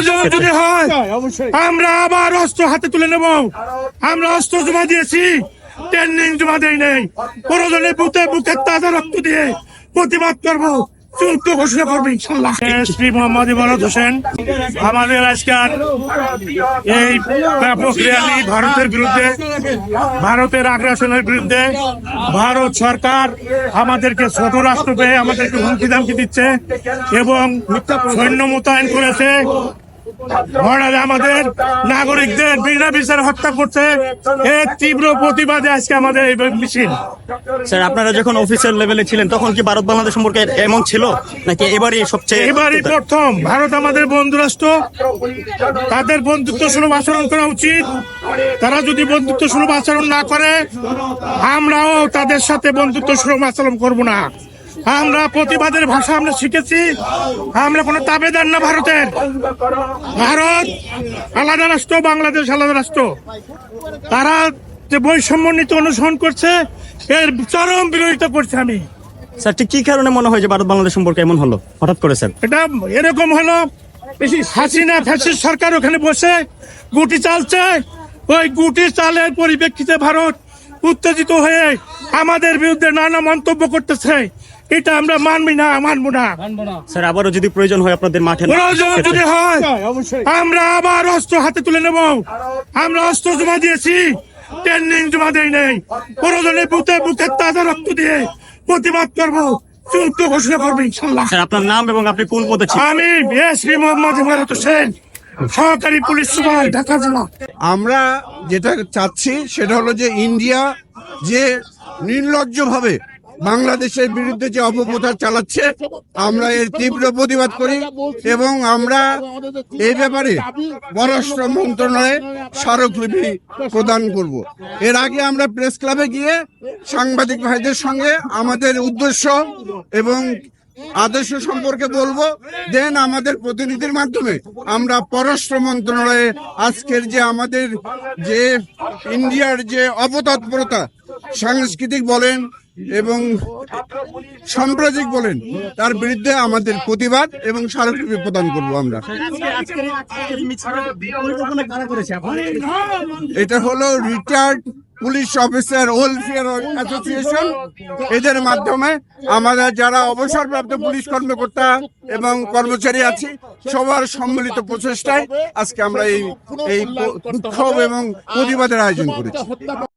প্রয়োজন যদি হয় আমরা আবার অস্ত্র হাতে তুলে নেব। আমরা অস্ত্র জমা দিয়েছি ট্রেনিং জমা দেই নেই। প্রয়োজনে বুকে তাজা রক্ত দিয়ে প্রতিবাদ করব। যুদ্ধ ঘোষণা করব ইনশাল্লাহ। শ্রী মোহাম্মদ হোসেন। আমাদের এই ব্যাপক র্যালি ভারতের বিরুদ্ধে ভারতের আগ্রাসনের বিরুদ্ধে ভারত সরকার আমাদেরকে ছোট রাষ্ট্র পেয়ে আমাদেরকে হুমকি দামকি দিচ্ছে এবং সৈন্য মোতায়েন করেছে। মহারাজ আমাদের নাগরিকদের বিনা বিচার হত্যা করছে। এর তীব্র প্রতিবাদে আজকে আমাদের এই মিছিল। স্যার আপনারা যখন অফিসিয়াল লেভেলে ছিলেন তখন কি ভারত বাংলাদেশ সম্পর্কে এমন ছিল? নাকি এবারই সবচেয়ে এবারই প্রথম। ভারত আমাদের বন্ধু রাষ্ট্র তাদের বন্ধুত্ব সুলভ আচরণ করা উচিত। তারা যদি বন্ধুত্ব সুলভ আচরণ না করে আমরাও তাদের সাথে বন্ধুত্ব সুলভ আচরণ করব না। আমরা প্রতিবাদের ভাষা আমরা শিখেছি। আমরা কোনো তাবেদার না ভারতের। ভারত আলাদা রাষ্ট্র বাংলাদেশ আলাদা রাষ্ট্র। তারা যে বৈষম্য নীতি অনুসরণ করছে এর চরম বিরোধিতা করছে আমি। স্যার ঠিক কি কারণে মনে হয় যে ভারত বাংলাদেশ সম্পর্কে এমন হলো? হঠাৎ করে স্যার। এটা এরকম হলো বেশি হাসিনা ফ্যাসিস্ট সরকার ওখানে বসে গুটি চালছে। ওই গুটি চালের পরিপ্রেক্ষিতে ভারত উত্তেজিত হয়ে আমাদের বিরুদ্ধে নানা মন্তব্য করতেছে। এটা আমরা মানবি না মানবো না। স্যার আবারও যদি প্রয়োজন হয় আপনাদের মাঠে প্রয়োজন যদি হয় আমরা আবার অস্ত্র হাতে তুলে নেব। আমরা অস্ত্র জমা দিয়েছি ট্রেনিং জমা দেই নেই। প্রয়োজনে বুথে বুকে তাজা রক্ত দিয়ে প্রতিবাদ করব। যুদ্ধ ঘোষণা করব ইনশাল্লাহ। স্যার আপনার নাম এবং আপনি কোন পদে আমি এসপি মোহাম্মদ ইমারত হোসেন সহকারী পুলিশ সুপার ঢাকা জেলা। আমরা যেটা চাচ্ছি সেটা হলো যে ইন্ডিয়া যে নির্লজ্জভাবে বাংলাদেশের বিরুদ্ধে যে অপপ্রচার চালাচ্ছে, আমরা এর তীব্র প্রতিবাদ করি এবং আমরা এই ব্যাপারে পররাষ্ট্র মন্ত্রণালয়ে স্মারকলিপি প্রদান করব। এর আগে আমরা প্রেস ক্লাবে গিয়ে সাংবাদিক ভাইদের সঙ্গে আমাদের উদ্দেশ্য এবং আদর্শ সম্পর্কে বলব। দেন আমাদের প্রতিনিধির মাধ্যমে আমরা পররাষ্ট্র মন্ত্রণালয়ে আজকের যে আমাদের যে ইন্ডিয়ার যে অপতৎপরতা, সাংস্কৃতিক বলেন এবং সাম্প্রদায়িক বলেন, তার বিরুদ্ধে আমাদের প্রতিবাদ এবং স্মারকলিপি প্রদান করব আমরা। এটা হলো retired police officer welfare association এদের মাধ্যমে আমাদের যারা অবসরপ্রাপ্ত পুলিশ কর্মকর্তা এবং কর্মচারী আছে, সবার সম্মিলিত প্রচেষ্টায় আজকে আমরা এই এই বিক্ষোভ এবং প্রতিবাদের আয়োজন করেছি।